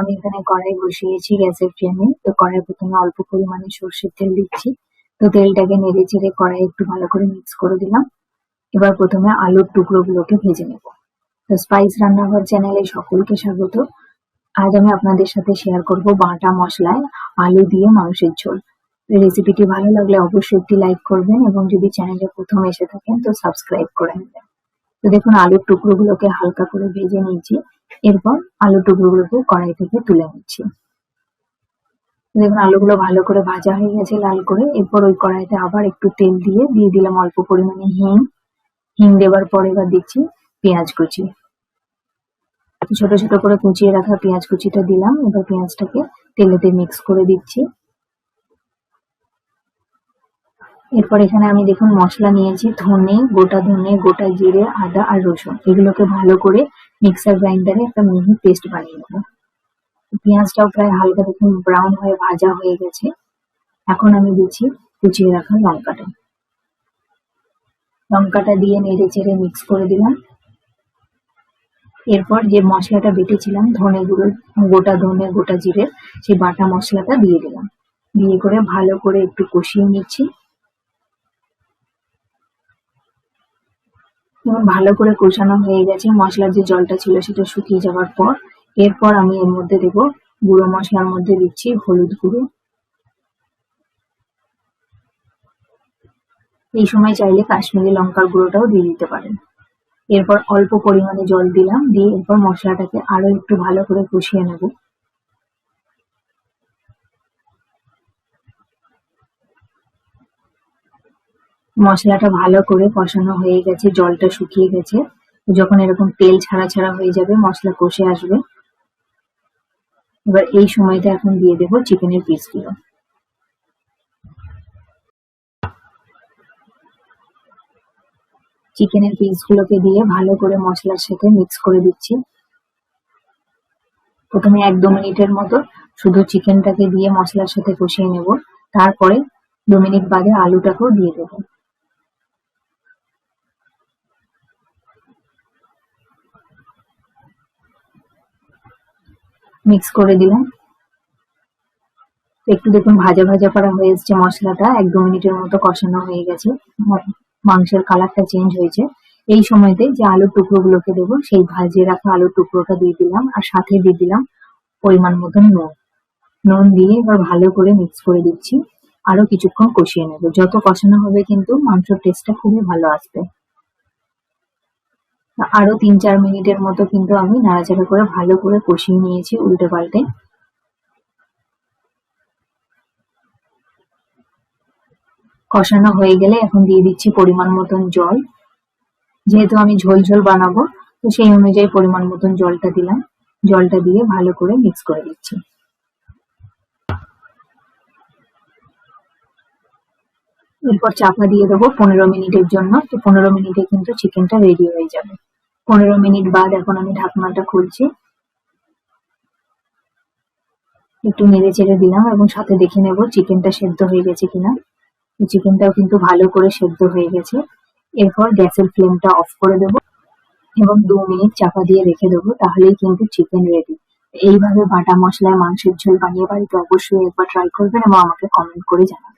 আমি এখানে কড়াই বসিয়েছি গ্যাসের ফ্লেমে। তো কড়াই প্রথমে অল্প পরিমাণে সর্ষের তেল দিচ্ছি। তো তেলটাকে নেড়ে চেড়ে কড়াই একটু ভালো করে মিক্স করে দিলাম। এবার প্রথমে আলুর টুকরোগুলোকে ভেজে নেব। তো স্পাইস রান্নাঘর চ্যানেলে সকলকে স্বাগত। আজ আমি আপনাদের সাথে শেয়ার করব বাটা মশলায় আলু দিয়ে মাংসের ঝোল। রেসিপিটি ভালো লাগলে অবশ্যই একটি লাইক করবেন এবং যদি চ্যানেলে প্রথম এসে থাকেন তো সাবস্ক্রাইব করে নেবেন। তো দেখুন, আলুর টুকরোগুলোকে হালকা করে ভেজে নিয়েছি। এরপর আলুর টুকরোগুলোকে কড়াই থেকে তুলে নিচ্ছি। দেখুন, আলুগুলো ভালো করে ভাজা হয়ে গেছে লাল করে। এরপর ওই কড়াইতে আবার একটু তেল দিয়ে দিয়ে দিলাম অল্প পরিমাণে হিং। হিং দেওয়ার পর এবার দিচ্ছি পেঁয়াজ কুচি। ছোট ছোট করে কুচিয়ে রাখা পেঁয়াজ কুচিটা দিলাম। এবার পেঁয়াজটাকে তেলেতে মিক্স করে দিচ্ছি। এরপর এখানে আমি দেখুন মশলা নিয়েছি, ধনে, গোটা ধনে, গোটা জিরে, আদা আর রসুন। এগুলোকে ভালো করে মিক্সার গ্রাইন্ডারে একটা মিহি পেস্ট বানিয়ে নেব। পেঁয়াজটাও প্রায় হালকা দেখুন ব্রাউন হয়ে ভাজা হয়ে গেছে। এখন আমি দিচ্ছি কুচিয়ে রাখা লঙ্কাটা। লঙ্কাটা দিয়ে নেড়ে চেড়ে মিক্স করে দিলাম। এরপর যে মশলাটা বেটেছিলাম, ধনে গুঁড়ো, গোটা ধনে, গোটা জিরে, সেই বাটা মশলাটা দিয়ে দিলাম। দিয়ে করে ভালো করে একটু কষিয়ে নিচ্ছি। এবং ভালো করে কষানো হয়ে গেছে। মশলার যে জলটা ছিল সেটা শুকিয়ে যাওয়ার পর, এরপর আমি এর মধ্যে দেব গুঁড়ো মশলার মধ্যে দিচ্ছি হলুদ গুঁড়ো। এই সময় চাইলে কাশ্মীরি লঙ্কার গুঁড়োটাও দিয়ে দিতে পারেন। এরপর অল্প পরিমাণে জল দিলাম, দিয়ে এরপর মশলাটাকে আরও একটু ভালো করে কষিয়ে নেব। মশলাটা ভালো করে কষানো হয়ে গেছে, জলটা শুকিয়ে গেছে। যখন এরকম তেল ছাড়া ছাড়া হয়ে যাবে, মশলা কষে আসবে। এবার এই সময়টা এখন দিয়ে দেবো চিকেনের পিসগুলো। চিকেনের পিসগুলোকে দিয়ে ভালো করে মশলার সাথে মিক্স করে দিচ্ছি। প্রথমে এক দু মিনিটের মতো শুধু চিকেনটাকে দিয়ে মশলার সাথে কষিয়ে নেব। তারপরে দু মিনিট বাদে আলুটাকেও দিয়ে দেবো। মিক্স করে দিলাম। একটু দেখুন, ভাজা ভাজা করা হয়ে এসছে মশলাটা, এক দু মিনিটের মতো কষানো হয়ে গেছে। মাংসের কালারটা চেঞ্জ হয়েছে। এই সময়তে যে আলুর টুকরোগুলোকে দেবো, সেই ভাজিয়ে রাখা আলুর টুকরোটা দিয়ে দিলাম আর সাথে দিয়ে দিলাম পরিমাণ মতন নুন। নুন দিয়ে এবার ভালো করে মিক্স করে দিচ্ছি। আরও কিছুক্ষণ কষিয়ে নেব। যত কষানো হবে কিন্তু মাংসের টেস্টটা খুবই ভালো আসবে। আরও তিন, চার মিনিটের মতো কিন্তু আমি নাড়াচাড়া করে ভালো করে কষিয়ে নিয়েছি উল্টে পাল্টে। কষানো হয়ে গেলে এখন দিয়ে দিচ্ছি পরিমাণ মতন জল। যেহেতু আমি ঝোল ঝোল বানাবো, তো সেই অনুযায়ী পরিমাণ মতন জলটা দিলাম। জলটা দিয়ে ভালো করে মিক্স করে দিচ্ছি। এরপর চাপা দিয়ে দেবো পনেরো মিনিটের জন্য। তো পনেরো মিনিটে কিন্তু চিকেনটা রেডি হয়ে যাবে। পনেরো মিনিট বাদ, এখন আমি ঢাকনাটা খুলছি। একটু নেড়ে চেড়ে দিলাম এবং সাথে দেখে নেব চিকেনটা সেদ্ধ হয়ে গেছে কিনা। চিকেনটাও কিন্তু ভালো করে সেদ্ধ হয়ে গেছে। এরপর গ্যাসের ফ্লেমটা অফ করে দেব এবং দু মিনিট চাপা দিয়ে রেখে দেবো, তাহলেই কিন্তু চিকেন রেডি এইভাবে বাটা মশলায় মাংসের ঝোল বানিয়ে বাড়িতে অবশ্যই একবার ট্রাই করবেন এবং আমাকে কমেন্ট করে জানাবেন।